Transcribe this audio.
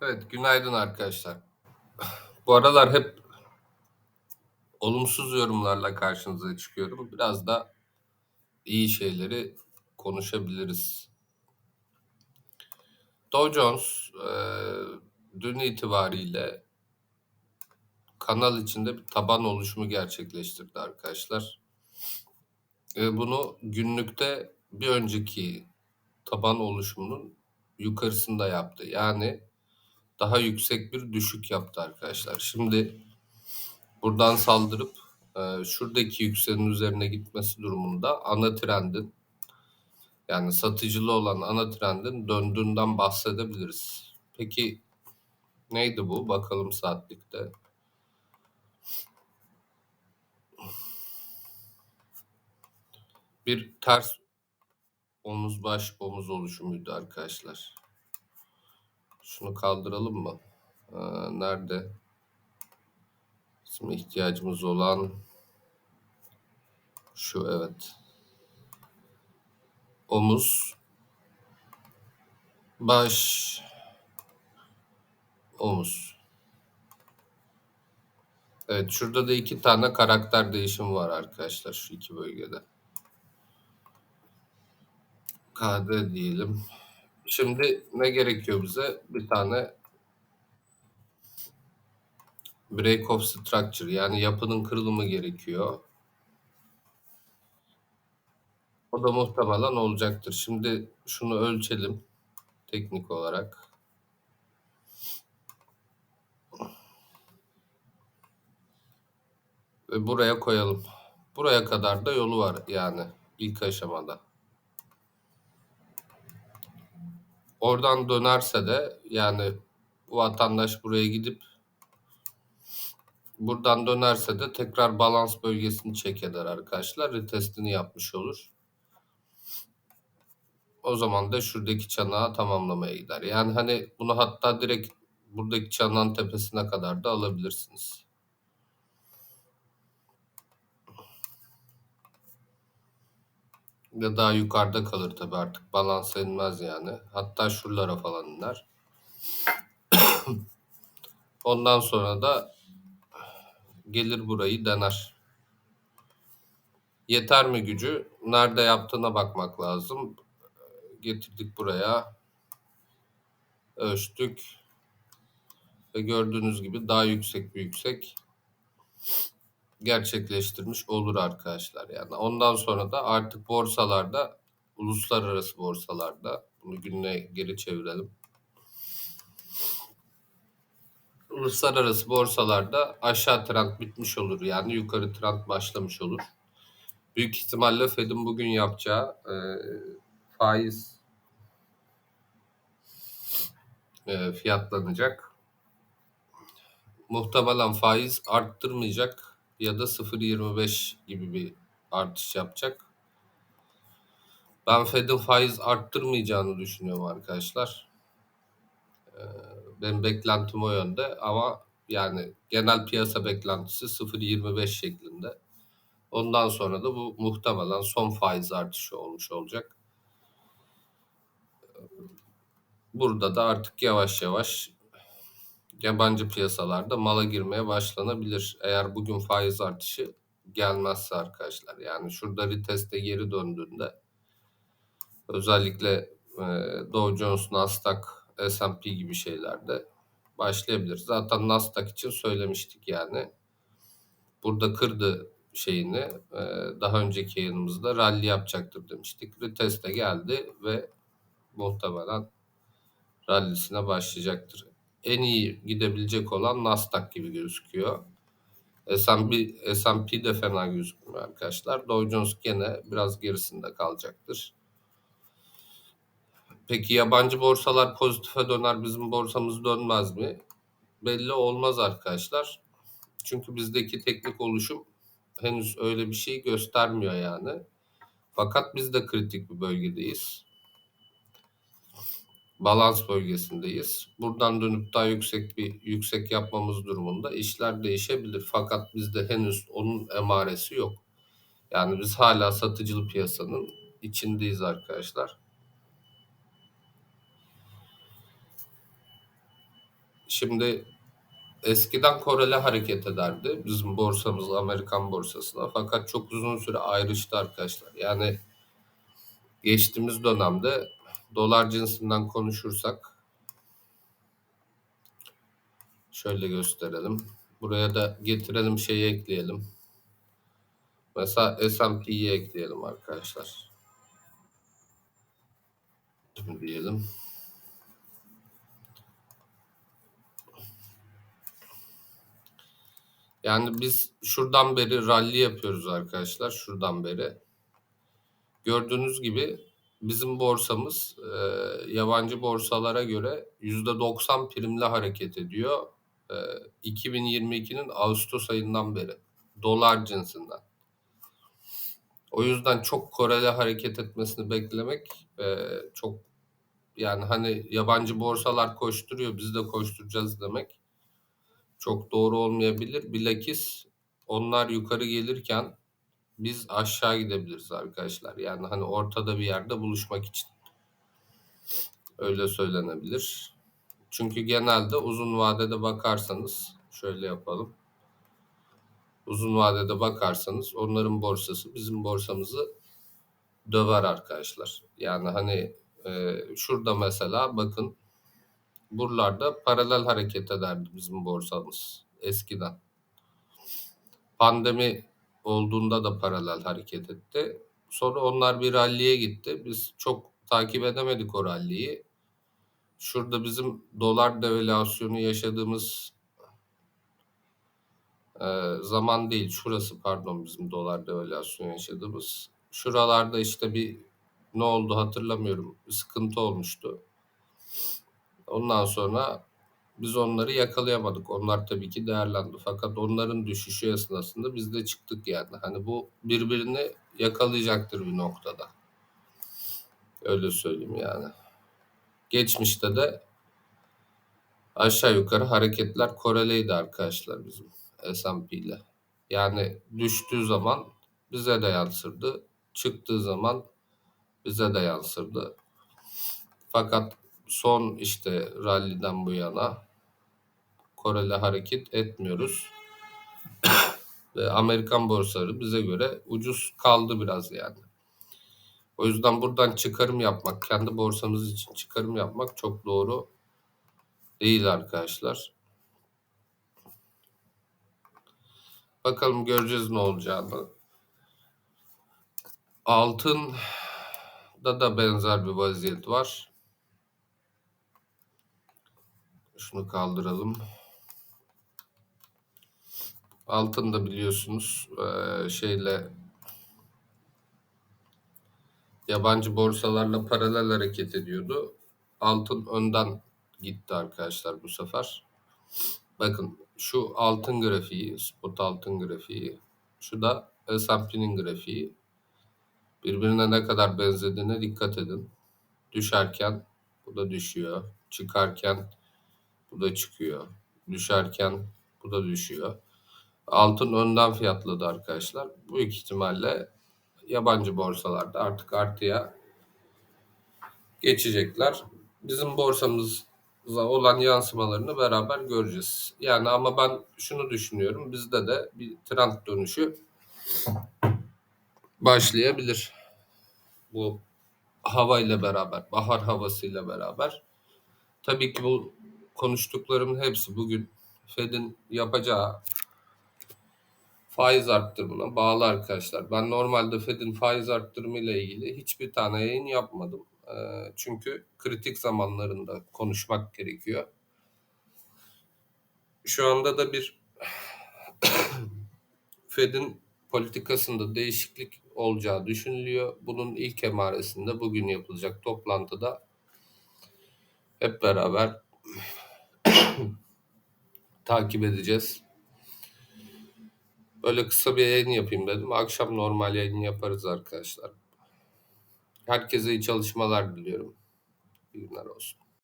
Evet, günaydın arkadaşlar. Bu aralar hep olumsuz yorumlarla karşınıza çıkıyorum. Biraz da iyi şeyleri konuşabiliriz. Dow Jones e, dün itibariyle kanal içinde bir taban oluşumu gerçekleştirdi arkadaşlar. E, bunu günlükte bir önceki taban oluşumunun yukarısında yaptı. Yani daha yüksek bir düşük yaptı arkadaşlar. Şimdi buradan saldırıp e, şuradaki yükselin üzerine gitmesi durumunda ana trendin yani satıcılı olan ana trendin döndüğünden bahsedebiliriz. Peki neydi bu? Bakalım saatlikte. Bir ters omuz baş omuz oluşumuydu arkadaşlar. Şunu kaldıralım mı? Ee, nerede? Bizim ihtiyacımız olan şu evet. Omuz baş omuz. Evet şurada da iki tane karakter değişimi var arkadaşlar şu iki bölgede. KD diyelim. Şimdi ne gerekiyor bize? Bir tane break of structure yani yapının kırılımı gerekiyor. O da muhtemelen olacaktır. Şimdi şunu ölçelim teknik olarak. Ve buraya koyalım. Buraya kadar da yolu var yani ilk aşamada. Oradan dönerse de yani bu vatandaş buraya gidip buradan dönerse de tekrar balans bölgesini çek eder arkadaşlar. Retestini yapmış olur. O zaman da şuradaki çanağı tamamlamaya gider. Yani hani bunu hatta direkt buradaki çanağın tepesine kadar da alabilirsiniz. Ya daha yukarıda kalır tabii artık balans inmez yani. Hatta şuralara falan iner. Ondan sonra da gelir burayı dener. Yeter mi gücü? Nerede yaptığına bakmak lazım. Getirdik buraya. Ölçtük. Ve gördüğünüz gibi daha yüksek bir yüksek gerçekleştirmiş olur arkadaşlar. Yani ondan sonra da artık borsalarda, uluslararası borsalarda bunu gününe geri çevirelim. Uluslararası borsalarda aşağı trend bitmiş olur. Yani yukarı trend başlamış olur. Büyük ihtimalle Fed'in bugün yapacağı e, faiz e, fiyatlanacak. Muhtemelen faiz arttırmayacak ya da 0.25 gibi bir artış yapacak. Ben Fed'in faiz arttırmayacağını düşünüyorum arkadaşlar. Ee, benim beklentim o yönde ama yani genel piyasa beklentisi 0.25 şeklinde. Ondan sonra da bu muhtemelen son faiz artışı olmuş olacak. Burada da artık yavaş yavaş yabancı piyasalarda mala girmeye başlanabilir. Eğer bugün faiz artışı gelmezse arkadaşlar. Yani şurada reteste geri döndüğünde özellikle e, Dow Jones, Nasdaq, S&P gibi şeylerde başlayabilir. Zaten Nasdaq için söylemiştik yani. Burada kırdı şeyini e, daha önceki yayınımızda rally yapacaktır demiştik. Reteste geldi ve muhtemelen rallisine başlayacaktır en iyi gidebilecek olan Nasdaq gibi gözüküyor. S&P, S&P de fena gözükmüyor arkadaşlar. Dow Jones gene biraz gerisinde kalacaktır. Peki yabancı borsalar pozitife döner bizim borsamız dönmez mi? Belli olmaz arkadaşlar. Çünkü bizdeki teknik oluşum henüz öyle bir şey göstermiyor yani. Fakat biz de kritik bir bölgedeyiz balans bölgesindeyiz. Buradan dönüp daha yüksek bir yüksek yapmamız durumunda işler değişebilir. Fakat bizde henüz onun emaresi yok. Yani biz hala satıcılı piyasanın içindeyiz arkadaşlar. Şimdi eskiden Koreli hareket ederdi bizim borsamız Amerikan borsasına fakat çok uzun süre ayrıştı arkadaşlar. Yani geçtiğimiz dönemde dolar cinsinden konuşursak şöyle gösterelim. Buraya da getirelim şeyi ekleyelim. Mesela S&P'yi ekleyelim arkadaşlar. Şimdi diyelim. Yani biz şuradan beri rally yapıyoruz arkadaşlar. Şuradan beri. Gördüğünüz gibi bizim borsamız e, yabancı borsalara göre %90 primle hareket ediyor. E, 2022'nin Ağustos ayından beri. Dolar cinsinden. O yüzden çok Koreli hareket etmesini beklemek e, çok yani hani yabancı borsalar koşturuyor biz de koşturacağız demek çok doğru olmayabilir. Bilakis onlar yukarı gelirken biz aşağı gidebiliriz arkadaşlar. Yani hani ortada bir yerde buluşmak için. Öyle söylenebilir. Çünkü genelde uzun vadede bakarsanız şöyle yapalım. Uzun vadede bakarsanız onların borsası bizim borsamızı döver arkadaşlar. Yani hani e, şurada mesela bakın buralarda paralel hareket ederdi bizim borsamız eskiden. Pandemi olduğunda da paralel hareket etti. Sonra onlar bir ralliye gitti. Biz çok takip edemedik o ralliyi. Şurada bizim dolar devalüasyonu yaşadığımız e, zaman değil. Şurası pardon bizim dolar devalüasyonu yaşadığımız. Şuralarda işte bir ne oldu hatırlamıyorum. Bir sıkıntı olmuştu. Ondan sonra biz onları yakalayamadık. Onlar tabii ki değerlendi. Fakat onların düşüşü esnasında biz de çıktık yani. Hani bu birbirini yakalayacaktır bir noktada. Öyle söyleyeyim yani. Geçmişte de aşağı yukarı hareketler koreleydi arkadaşlar bizim S&P ile. Yani düştüğü zaman bize de yansırdı. Çıktığı zaman bize de yansırdı. Fakat son işte ralliden bu yana Koreli hareket etmiyoruz. Ve Amerikan borsaları bize göre ucuz kaldı biraz yani. O yüzden buradan çıkarım yapmak, kendi borsamız için çıkarım yapmak çok doğru değil arkadaşlar. Bakalım göreceğiz ne olacağını. Altın da da benzer bir vaziyet var. Şunu kaldıralım. Altın da biliyorsunuz şeyle yabancı borsalarla paralel hareket ediyordu. Altın önden gitti arkadaşlar bu sefer. Bakın şu altın grafiği, spot altın grafiği, şu da S&P'nin grafiği. Birbirine ne kadar benzediğine dikkat edin. Düşerken bu da düşüyor. Çıkarken bu da çıkıyor. Düşerken bu da düşüyor. Altın önden fiyatladı arkadaşlar. Büyük ihtimalle yabancı borsalarda artık artıya geçecekler. Bizim borsamıza olan yansımalarını beraber göreceğiz. Yani ama ben şunu düşünüyorum. Bizde de bir trend dönüşü başlayabilir. Bu hava ile beraber, bahar havasıyla beraber. Tabii ki bu konuştuklarımın hepsi bugün Fed'in yapacağı faiz arttırımına bağlı arkadaşlar. Ben normalde Fed'in faiz arttırımı ile ilgili hiçbir tane yayın yapmadım. Çünkü kritik zamanlarında konuşmak gerekiyor. Şu anda da bir Fed'in politikasında değişiklik olacağı düşünülüyor. Bunun ilk emaresinde bugün yapılacak toplantıda hep beraber takip edeceğiz. Böyle kısa bir yayın yapayım dedim. Akşam normal yayın yaparız arkadaşlar. Herkese iyi çalışmalar diliyorum. İyi günler olsun.